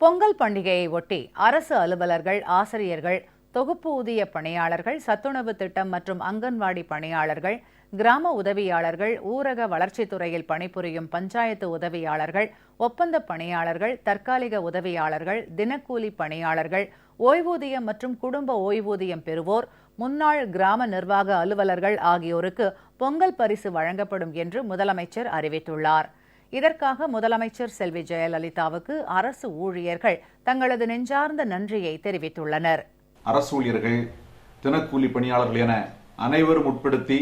பொங்கல் பண்டிகையை ஒட்டி அரசு அலுவலர்கள் ஆசிரியர்கள் தொகுப்பு ஊதிய பணியாளர்கள் சத்துணவு திட்டம் மற்றும் அங்கன்வாடி பணியாளர்கள் கிராம உதவியாளர்கள் ஊரக வளர்ச்சித்துறையில் பணிபுரியும் பஞ்சாயத்து உதவியாளர்கள் ஒப்பந்த பணியாளர்கள் தற்காலிக உதவியாளர்கள் தினக்கூலி பணியாளர்கள் ஓய்வூதியம் மற்றும் குடும்ப ஓய்வூதியம் பெறுவோர் முன்னாள் கிராம நிர்வாக அலுவலர்கள் ஆகியோருக்கு பொங்கல் பரிசு வழங்கப்படும் என்று முதலமைச்சர் அறிவித்துள்ளார். இதற்காக முதலமைச்சர் செல்வி ஜெயலலிதாவுக்கு அரசு ஊழியர்கள் தங்களது நெஞ்சார்ந்த நன்றியை தெரிவித்துள்ளனர். அரசு ஊழியர்கள் தினக்கூலி பணியாளர்கள் என அனைவரும் உட்படுத்தி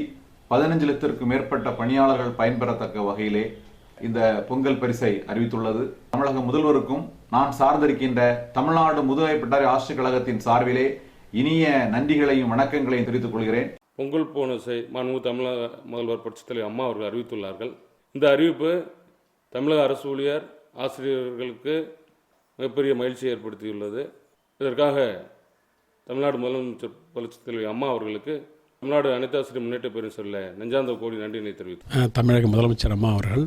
பதினஞ்சு லட்சத்திற்கும் மேற்பட்ட பணியாளர்கள் பயன்பெறத்தக்க வகையிலே இந்த பொங்கல் பரிசை அறிவித்துள்ளது. தமிழக முதல்வருக்கும் நான் சார்ந்திருக்கின்ற தமிழ்நாடு முதுகலை பட்டறை ஆசிரியர் கழகத்தின் சார்பிலே இனிய நன்றிகளையும் வணக்கங்களையும் தெரிவித்துக் கொள்கிறேன். பொங்கல் போனஸை மாண்பு தமிழக முதல்வர் புரட்சித் தலைவர் அம்மா அவர்கள் அறிவித்துள்ளார்கள். இந்த அறிவிப்பு தமிழக அரசு ஊழியர் ஆசிரியர்களுக்கு மிகப்பெரிய மகிழ்ச்சியை ஏற்படுத்தியுள்ளது. இதற்காக தமிழ்நாடு முதலமைச்சர் புரட்சித் தலைவர் அம்மா அவர்களுக்கு தமிழ்நாடு அனைத்து ஆசிரியர் முன்னேற்ற பேரும் சொல்ல நெஞ்சார்ந்த கோடி நன்றியினை தெரிவித்து அஹ், தமிழக முதலமைச்சர் அம்மா அவர்கள்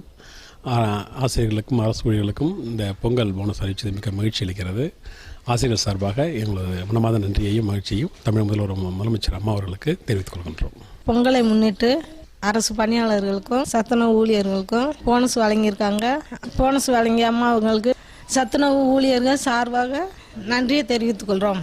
ஆசிரியர்களுக்கும் அரசு ஊழியர்களுக்கும் இந்த பொங்கல் போனஸ் அறிவிச்சது மிக மகிழ்ச்சி அளிக்கிறது. ஆசிரியர்கள் சார்பாக எங்களது மனமாத நன்றியையும் மகிழ்ச்சியையும் தமிழக முதல்வர் முதலமைச்சர் அம்மா அவர்களுக்கு தெரிவித்துக் கொள்கின்றோம். பொங்கலை முன்னிட்டு அரசு பணியாளர்களுக்கும் சத்துணவு ஊழியர்களுக்கும் போனஸ் வழங்கியிருக்காங்க. போனஸ் வழங்கிய அம்மா அவங்களுக்கு சத்துணவு ஊழியர்கள் சார்பாக நன்றியை தெரிவித்துக் கொள்கிறோம்